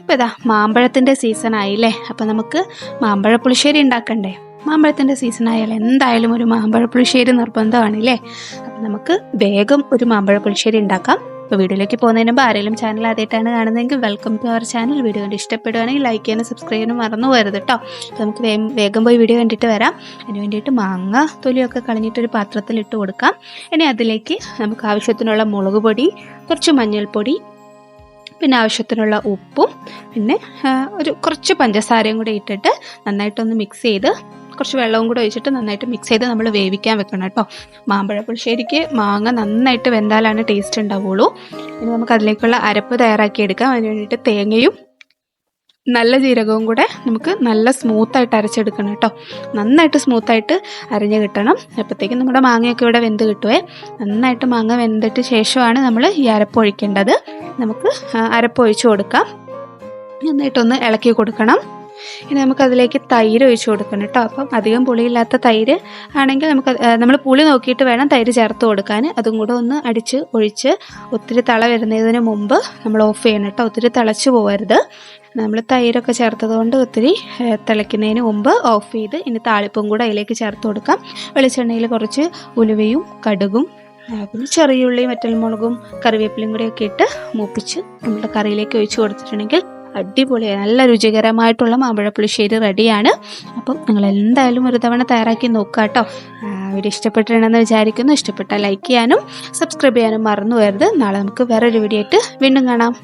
ഇതാ മാമ്പഴത്തിന്റെ സീസൺ ആയില്ലേ? അപ്പം നമുക്ക് മാമ്പഴ പുളിശ്ശേരി ഉണ്ടാക്കണ്ടേ? മാമ്പഴത്തിന്റെ സീസൺ ആയാൽ എന്തായാലും ഒരു മാമ്പഴ പുളിശ്ശേരി നിർബന്ധമാണല്ലേ? അപ്പം നമുക്ക് വേഗം ഒരു മാമ്പഴ പുളിശ്ശേരി ഉണ്ടാക്കാം. ഇപ്പോൾ വീഡിയോയിലേക്ക് പോകുന്നതിന് മുമ്പ് ആരെങ്കിലും ചാനൽ ആദ്യമായിട്ടാണ് കാണുന്നതെങ്കിൽ welcome to our channel video കണ്ട് ഇഷ്ടപ്പെടുകയാണെങ്കിൽ ലൈക്ക് ചെയ്യാനും സബ്സ്ക്രൈബ് ചെയ്യാനും മറന്നു പോകരുത് കേട്ടോ അപ്പോൾ നമുക്ക് വേഗം പോയി വീഡിയോ കണ്ടിട്ട് വരാം. അതിന് വേണ്ടിയിട്ട് മാങ്ങ തൊലിയൊക്കെ കളഞ്ഞിട്ടൊരു പാത്രത്തിൽ ഇട്ട് കൊടുക്കാം. ഇനി അതിലേക്ക് നമുക്ക് ആവശ്യത്തിനുള്ള മുളക് പൊടി കുറച്ച് മഞ്ഞൾപ്പൊടി പിന്നെ ആവശ്യത്തിനുള്ള ഉപ്പും പിന്നെ ഒരു കുറച്ച് പഞ്ചസാരയും കൂടെ ഇട്ടിട്ട് നന്നായിട്ടൊന്ന് മിക്സ് ചെയ്ത് കുറച്ച് വെള്ളവും കൂടെ ഒഴിച്ചിട്ട് നന്നായിട്ട് മിക്സ് ചെയ്ത് നമ്മൾ വേവിക്കാൻ വെക്കണം കേട്ടോ. മാമ്പഴ പുളിശ്ശേരിക്ക് മാങ്ങ നന്നായിട്ട് വെന്താലാണ് ടേസ്റ്റ് ഉണ്ടാവുള്ളൂ. ഇനി നമുക്ക് അതിലേക്കുള്ള അരപ്പ് തയ്യാറാക്കി എടുക്കാം അതിന് വേണ്ടിയിട്ട് തേങ്ങയും നല്ല ജീരകവും കൂടെ നമുക്ക് നല്ല സ്മൂത്തായിട്ട് അരച്ചെടുക്കണം കേട്ടോ. നന്നായിട്ട് സ്മൂത്തായിട്ട് അരഞ്ഞ് കിട്ടണം. അപ്പോഴത്തേക്കും നമ്മുടെ മാങ്ങയൊക്കെ ഇവിടെ വെന്ത് കിട്ടുവേ. നന്നായിട്ട് മാങ്ങ വെന്തിട്ട് ശേഷമാണ് നമ്മൾ ഈ അരപ്പ് ഒഴിക്കേണ്ടത്. നമുക്ക് അരപ്പ് കൊടുക്കാം. നന്നായിട്ടൊന്ന് ഇളക്കി കൊടുക്കണം. ഇനി നമുക്ക് അതിലേക്ക് തൈര് ഒഴിച്ചു കൊടുക്കണം കേട്ടോ. അപ്പം അധികം പുളിയില്ലാത്ത തൈര് ആണെങ്കിൽ നമുക്ക് നമ്മൾ പുളി നോക്കിയിട്ട് വേണം തൈര് ചേർത്ത് കൊടുക്കാൻ. അതും കൂടെ ഒന്ന് അടിച്ച് ഒഴിച്ച് ഒത്തിരി തള വരുന്നതിന് മുമ്പ് നമ്മൾ ഓഫ് ചെയ്യണം കേട്ടോ. ഒത്തിരി തിളച്ച് പോകരുത് നമ്മൾ തൈരൊക്കെ ചേർത്തത് കൊണ്ട് ഒത്തിരി തിളയ്ക്കുന്നതിന് മുമ്പ് ഓഫ് ചെയ്ത് ഇനി താളിപ്പും കൂടെ അതിലേക്ക് ചേർത്ത് കൊടുക്കാം. വെളിച്ചെണ്ണയിൽ കുറച്ച് ഉലുവയും കടുകും പിന്നെ ചെറിയ ഉള്ളിയും വറ്റൽമുളകും കറിവേപ്പിലയും ഒക്കെ ഇട്ട് മൂപ്പിച്ച് നമ്മുടെ കറിയിലേക്ക് ഒഴിച്ച് കൊടുത്തിട്ടുണ്ടെങ്കിൽ അടിപൊളി നല്ല രുചികരമായിട്ടുള്ള മാമ്പഴ പുളിശ്ശേരി റെഡിയാണ്. അപ്പം നിങ്ങൾ എന്തായാലും ഒരു തവണ തയ്യാറാക്കി നോക്കുക കേട്ടോ. അവർ ഇഷ്ടപ്പെട്ടിട്ടുണ്ടെന്ന് വിചാരിക്കുന്നു. ഇഷ്ടപ്പെട്ടാൽ ലൈക്ക് ചെയ്യാനും സബ്സ്ക്രൈബ് ചെയ്യാനും മറന്നു പോകരുത് നാളെ നമുക്ക് വേറൊരു വീഡിയോ ആയിട്ട് വീണ്ടും കാണാം.